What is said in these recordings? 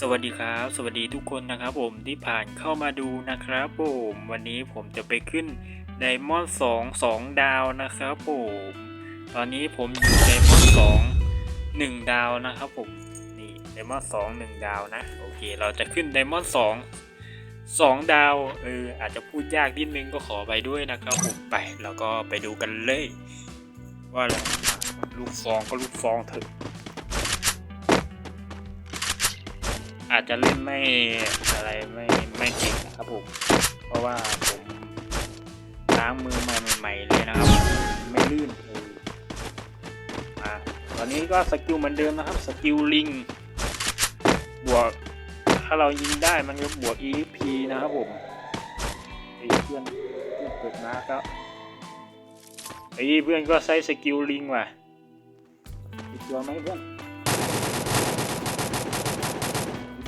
สวัสดีครับ สวัสดีทุกคนนะครับผมที่ผ่านเข้ามาดูนะครับผมวันนี้ผมจะไปขึ้นไดมอนด์สองสองดาวนะครับผมตอนนี้ผมอยู่ไดมอนด์สองหนึ่งดาวนะครับผมนี่ไดมอนด์สองหนึ่งดาวนะโอเค เราจะขึ้นไดมอนด์สองสองดาวเอออาจจะพูดยากนิดนึงก็ขอไปด้วยนะครับผมไปแล้วก็ไปดูกันเลย ว่าอะไรลูกฟองก็ลูกฟองเถอะ อาจจะเล่นไม่อะไรไม่ไม่เก่งนะครับผม เพราะว่าผมล้างมือมาใหม่ๆเลยนะครับ ไม่ลื่นเอออะตอนนี้ก็สกิลเหมือนเดิมนะครับสกิลลิงบวกถ้าเรายิงได้มันก็บวก EP นะครับผมไอ้เพื่อนเพื่อนเปิดมาก็ไอ้เพื่อนก็ใช้สกิลลิงว่ะอีกตัวไหมเพื่อน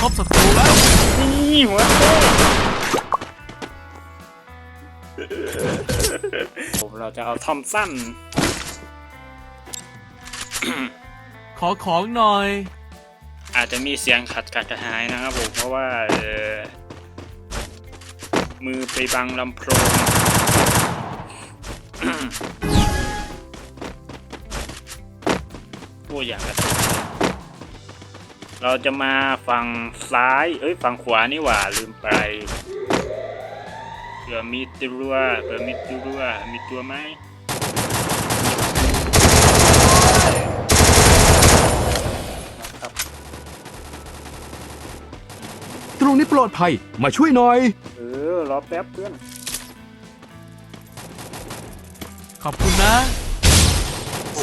พบศัตรูแล้วนี่หัวเต้ผมเราจะเอาทอมสั้น ขอของหน่อย อาจจะมีเสียงขัดขัดกระหายนะครับผม เพราะว่าเออมือไปบังลำโพงโอ้อยากกระตุก เราจะมาฝั่งซ้าย เอ้ยฝั่งขวานี่หว่าลืมไปเผื่อมีตัวเผื่อมีตัวมีตัวไหมนะครับตรงนี้ปลอดภัยมาช่วยหน่อย เออรอแป๊บเพื่อน ขอบคุณนะ โ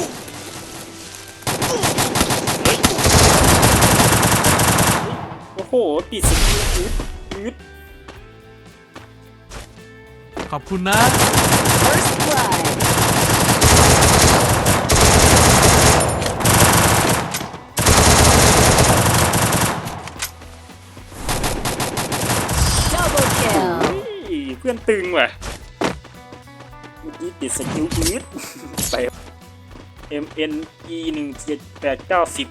อ้โหติดสกิลอืดอืดขอบคุณนะ First blood. Double kill. เฮ้ยเพื่อนตึงว่ะเมื่อกี้ติดสกิลอืดไป M N E หนึ่งเจ็ดแปดเก้าสิบ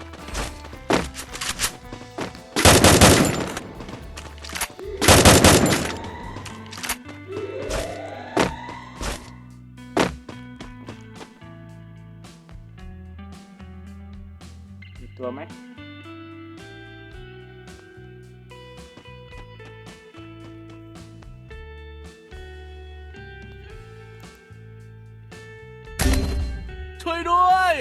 มีตัวไหมช่วยด้วย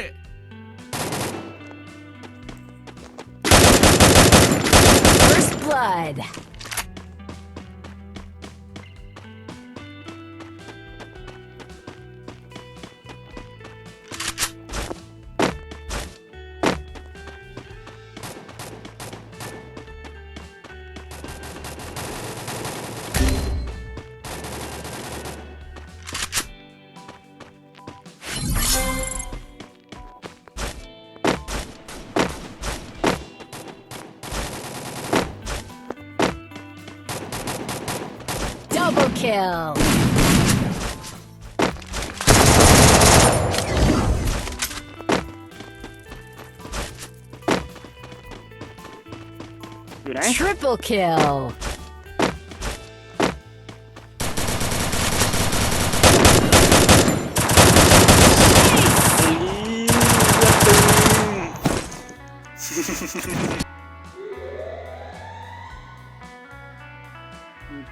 First blood. Kill. อยู่ไหน Triple kill. อี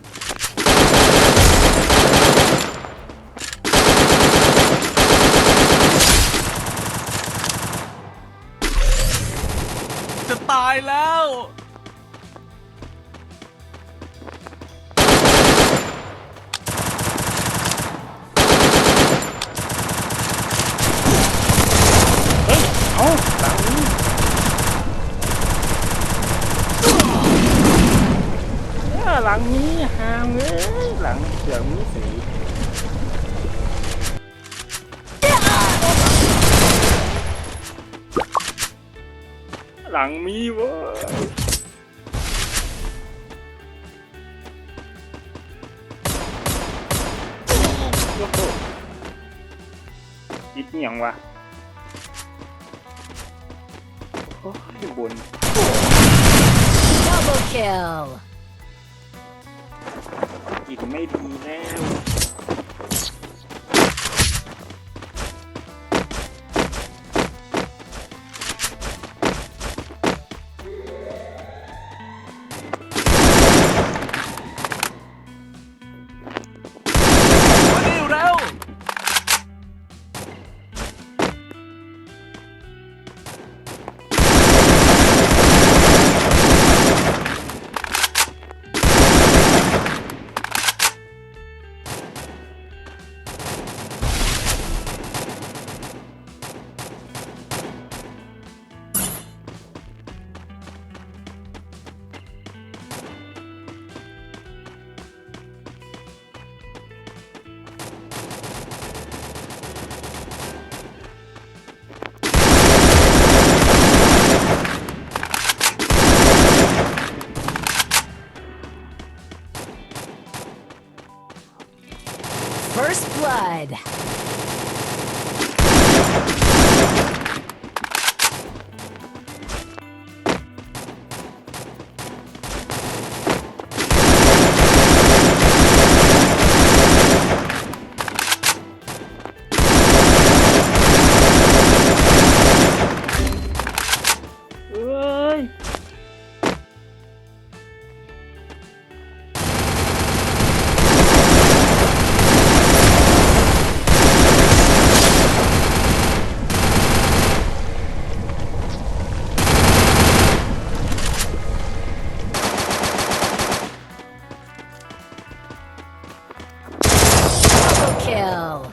ลังนี้ห่างเลยหลังเสือกมีสีหลังมีเว้ยโอ้โหคิดเนียงวะโอ้ยบน Double kill. กินไม่ดีแล้ว First blood. Kill.